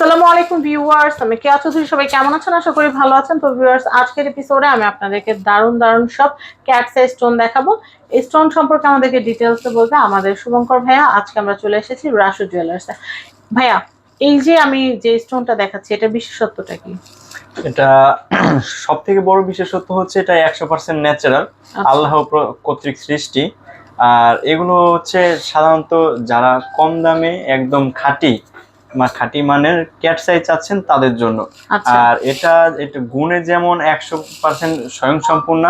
আসসালামু আলাইকুম ভিউয়ার্স আমি কেয়া চৌধুরী সবাই কেমন আছেন? আশা করি ভালো আছেন। তো ভিউয়ার্স আজকের এপিসোডে আমি আপনাদেরকে দারুণ দারুণ সব ক্যাট সাইজ স্টোন দেখাবো। এই স্টোন সম্পর্কে আমাদেরকে ডিটেলসে বলতে আমাদের শুভঙ্কর ভাইয়া। আজকে আমরা চলে এসেছি রাসু জুয়েলার্সে ভাইয়া এই যে আমি যে স্টোনটা দেখাচ্ছি এটা বিশেষত্বটা কি? এটা সব থেকে বড় বিশেষত্ব হচ্ছে এটা একশো পার্সেন্ট ন্যাচারাল আচ্ছা। আল্লাহ কর্তৃক সৃষ্টি। আর এগুলো হচ্ছে সাধারণত যারা কম দামে একদম খাঁটি খাঁটি মানের ক্যাট সাইজ চাচ্ছেন তাদের জন্য। আচ্ছা। আর এটা এটা গুণে যেমন একশো পার্সেন্ট স্বয়ংসম্পূর্ণ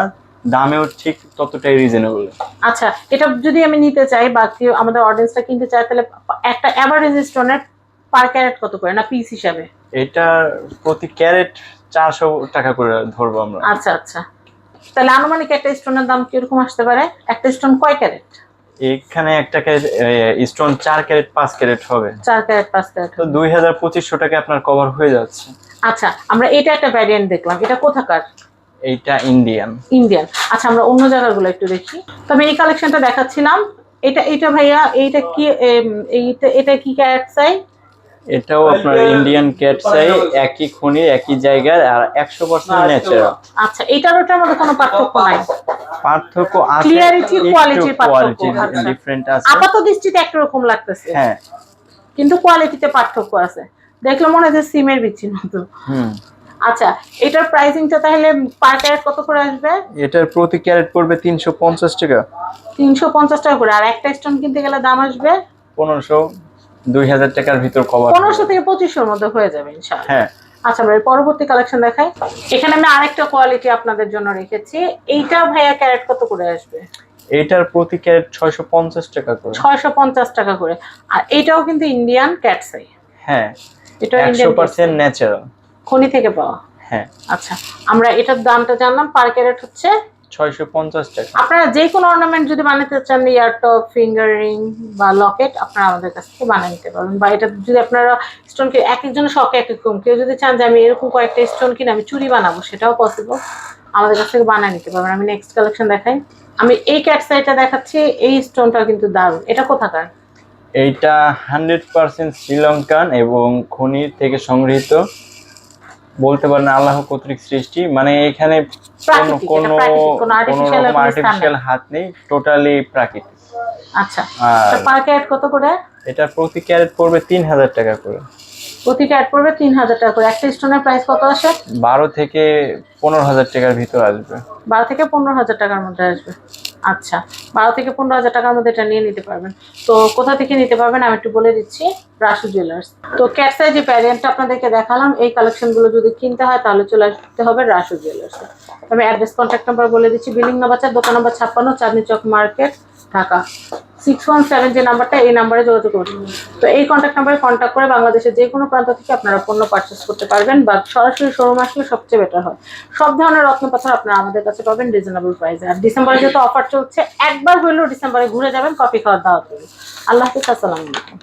দামেও ঠিক ততটাই রিজনেবল আচ্ছা এটা যদি আমি নিতে চাই বা কেউ আমাদের অডিয়েন্সটা কিনতে চায় তাহলে একটা অ্যাভারেজ স্টোনের পার ক্যারেট কত করে? না পিস হিসাবে? এটা প্রতি ক্যারেট চারশো টাকা করে ধরবো আমরা। আচ্ছা আচ্ছা। তাহলে আনুমানিক একটা স্টোনের দাম কীরকম আসতে পারে? একটা স্টোন কয় ক্যারেট এখানে একটা ক্যারেট স্টোন চার ক্যারেট পাঁচ ক্যারেট হবে। চার ক্যারেট পাঁচ ক্যারেট তো দুই হাজার পঁচিশশো টাকা আপনার কভার হয়ে যাচ্ছে। আচ্ছা আমরা এটা একটা ভ্যারিয়েন্ট দেখলাম। এটা কোথাকার? এইটা ইন্ডিয়ান ইন্ডিয়ান আচ্ছা আমরা অন্য জায়গাগুলো একটু দেখি। তো আমি এই কালেকশনটা দেখাচ্ছিলাম। এটা এটা ভাইয়া এইটা কি এইটা এটা কি ক্যারেট চাই? এটাও আপনার ইন্ডিয়ান ক্যাট চাই একই খনি একই জায়গার আর একশো পার্সেন্ট ন্যাচারাল আচ্ছা এটার ওটার মধ্যে কোনো পার্থক্য নাই। পার্থক্য আছে Clarity, quality পার্থক্য, কোয়ালিটি আচ্ছা। ডিফারেন্ট আছে। আপাত দৃষ্টিতে একরকম লাগতেছে। হ্যাঁ। কিন্তু কোয়ালিটিতে পার্থক্য আছে। দেখলে মনে হয় যে সিমের বিচ্ছিন্ন তো হুম। আচ্ছা এটার প্রাইসিংটা তাহলে পার ক্যারেট কত করে আসবে? এটার প্রতি ক্যারেট পড়বে তিনশো পঞ্চাশ টাকা। তিনশো পঞ্চাশ টাকা করে। আর একটা স্টোন কিনতে গেলে দাম আসবে? পনেরোশো দুই হাজার টাকার ভিতর কভার পনেরোশো থেকে পঁচিশশোর মধ্যে হয়ে যাবে ইনশাআল্লাহ। হ্যাঁ। আচ্ছা এর পরবর্তী কালেকশন দেখাই। এখানে আমি আরেকটা কোয়ালিটি আপনাদের জন্য রেখেছি। এইটা ভাইয়া ক্যারেট কত করে আসবে? এটার প্রতি ক্যারেট ছয়শো পঞ্চাশ টাকা করে। ছয়শো পঞ্চাশ টাকা করে। আর এটাও কিন্তু ইন্ডিয়ান ক্যাটসাই হ্যাঁ এটা একশো ইন্ডিয়ান পার্সেন্ট ন্যাচারাল খনি থেকে পাওয়া। হ্যাঁ। আচ্ছা আমরা এটার দামটা জানলাম। পার ক্যারেট হচ্ছে ছয়শো পঞ্চাশ টাকা। আপনারা যে কোনো অর্নামেন্ট যদি বানাতে চান ইয়ারটপ ফিঙ্গার রিং বা লকেট আপনারা আমাদের কাছ থেকে বানিয়ে নিতে পারবেন। বা এটা যদি আপনারা স্টোনকে এক একজনের শখ এক এক রকম। কেউ যদি চান যে আমি এরকম কয়েকটা স্টোন কিনে আমি চুরি বানাবো সেটাও পসিবল আমাদের কাছ থেকে বানিয়ে নিতে পারবেন। আমি নেক্সট কালেকশন দেখাই। আমি এই ক্যাট সাইটা দেখাচ্ছি এই স্টোনটা কিন্তু দারুণ। এটা কোথাকার? এইটা হান্ড্রেড পার্সেন্ট শ্রীলঙ্কান এবং খনি থেকে সংগৃহীত। বলতে পারেন আল্লাহ কর্তৃক সৃষ্টি মানে এখানে কোনো আর্টিফিশিয়াল হাত নেই টোটালি প্রাকৃতিক। আচ্ছা। পার ক্যারেট কত করে? এটা প্রতি ক্যারেট পড়বে তিন হাজার টাকা করে। প্রতি ক্যারেট পড়বে তিন হাজার টাকা করে। একটা স্টোনের প্রাইস কত আসে? বারো থেকে পনেরো হাজার টাকার ভিতর আসবে। বারো থেকে পনেরো হাজার টাকার মধ্যে আসবে। আচ্ছা বারো থেকে পনেরো হাজার টাকার মধ্যে এটা নিয়ে নিতে পারবেন। তো কোথা থেকে নিতে পারবেন আমি একটু বলে দিচ্ছি রাসু জুয়েলার্স তো ক্যাটসাই যে প্যারেন্টটা আপনাদেরকে দেখালাম এই কালেকশনগুলো যদি কিনতে হয় তাহলে চলে আসতে হবে রাসু জুয়েলার্সে আমি অ্যাড্রেস কন্ট্যাক্ট নাম্বার বলে দিচ্ছি বিল্ডিং নাম্বার চার দোকান নাম্বার ছাপ্পান্ন Chandni Chowk market Dhaka. Six one seven যে নাম্বারটা এই নাম্বারে যোগাযোগ করুন। তো এই কন্ট্যাক্ট নাম্বারে কন্ট্যাক্ট করে বাংলাদেশের যে কোনো প্রান্ত থেকে আপনারা পণ্য পারচেস করতে পারবেন বা সরাসরি শোরুম আসলে সবচেয়ে বেটার হয়। সব ধরনের রত্নপাথর আপনারা আমাদের কাছে পাবেন রিজনেবল প্রাইসে আর ডিসেম্বরে যেহেতু অফার চলছে, একবার হইলেও ডিসেম্বরে ঘুরে যাবেন কফি খাওয়ার দাওয়াত করুন। আল্লাহ হাফিজ, আসসালামু আলাইকুম।